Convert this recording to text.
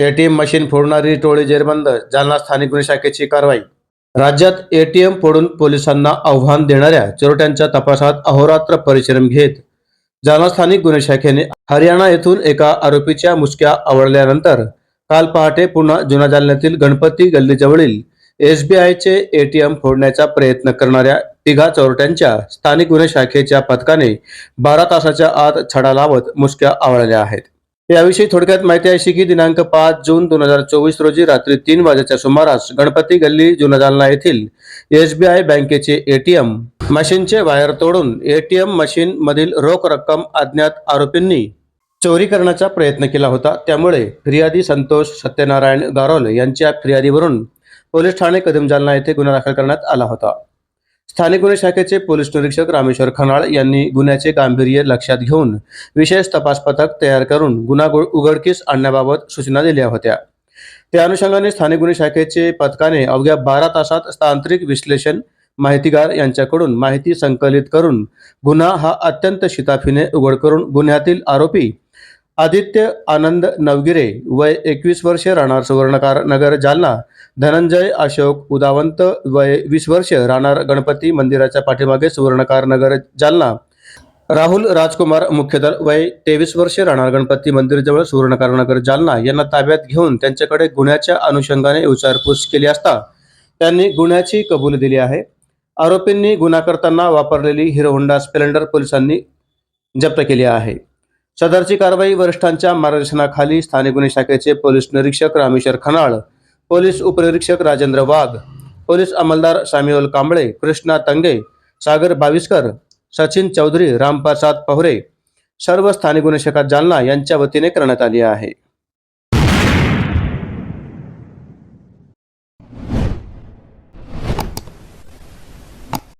ATM machine फोडणारी टोळी जेरबंद जालना स्थानिक गुन्हे शाखेची कारवाई. राज्यात एटीएम फोडून पोलिसांना आव्हान देणाऱ्या चोरट्यांच्या तपासात अहोरात्र परिश्रम घेत जालना स्थानिक गुन्हे शाखेने हरियाणा येथून एका आरोपीच्या मुसक्या आवडल्यानंतर काल पहाटे पुन्हा जुना जालन्यातील गणपती गल्लीजवळील एसबीआयचे एटीएम फोडण्याचा प्रयत्न करणाऱ्या तिघा चोरट्यांच्या स्थानिक गुन्हे शाखेच्या पथकाने बारा तासाच्या आत छडा लावत मुसक्या आवळल्या आहेत. याविषयी थोडक्यात माहिती अशी की दिनांक पाच जून दोन हजार चोवीस रोजी रात्री तीन वाजेच्या सुमारास गणपती गल्ली जुना जालना येथील एसबीआय बँकेचे एटीएम मशीनचे वायर तोडून एटीएम मशीन मधील रोख रक्कम अज्ञात आरोपींनी चोरी करण्याचा प्रयत्न केला होता. त्यामुळे फिर्यादी संतोष सत्यनारायण गारोल यांच्या फिर्यादीवरून पोलीस ठाणे कदम जालना येथे गुन्हा दाखल करण्यात आला होता. स्थानिक गुन्हे शाखेचे पोलीस निरीक्षक रामेश्वर खनाळ यांनी गुन्ह्याचे गांभीर्य लक्षात घेऊन विशेष तपास पथक तयार करून गुन्हा गु- उघडकीस आणण्याबाबत सूचना दिल्या होत्या. त्या अनुषंगाने स्थानिक गुन्हे शाखेचे पथकाने अवघ्या बारा तासात तांत्रिक विश्लेषण माहितीगार यांच्याकडून माहिती संकलित करून गुन्हा हा अत्यंत शिताफीने उघड करून गुन्ह्यातील आरोपी आदित्य आनंद नवगिरे वय एकवीस वर्षे राहणार सुवर्णकार नगर जालना. धनंजय अशोक उदावंत वय वीस वर्ष राहणार गणपती मंदिराच्या पाठीमागे सुवर्णकार नगर जालना. राहुल राजकुमार मुख्यदल वय तेवीस वर्षे राहणार गणपती मंदिरजवळ सुवर्णकार नगर जालना यांना ताब्यात घेऊन त्यांच्याकडे गुन्ह्याच्या अनुषंगाने विचारपूस केली असता त्यांनी गुन्ह्याची कबुली दिली आहे. आरोपींनी गुन्हा करताना वापरलेली हिरो होंडा स्प्लेंडर पोलिसांनी जप्त केली आहे. सदरची कारवाई वरिष्ठांच्या मार्गदर्शनाखाली स्थानिक गुन्हे शाखेचे पोलीस निरीक्षक रामेश्वर खनाळ पोलीस उपनिरीक्षक राजेंद्र वाघ पोलीस अंमलदार साम्युअल कांबळे कृष्णा तंगे सागर बाविस्कर सचिन चौधरी रामप्रसाद पहरे सर्व स्थानिक गुन्हे शाखा जालना यांच्या वतीने करण्यात आली आहे.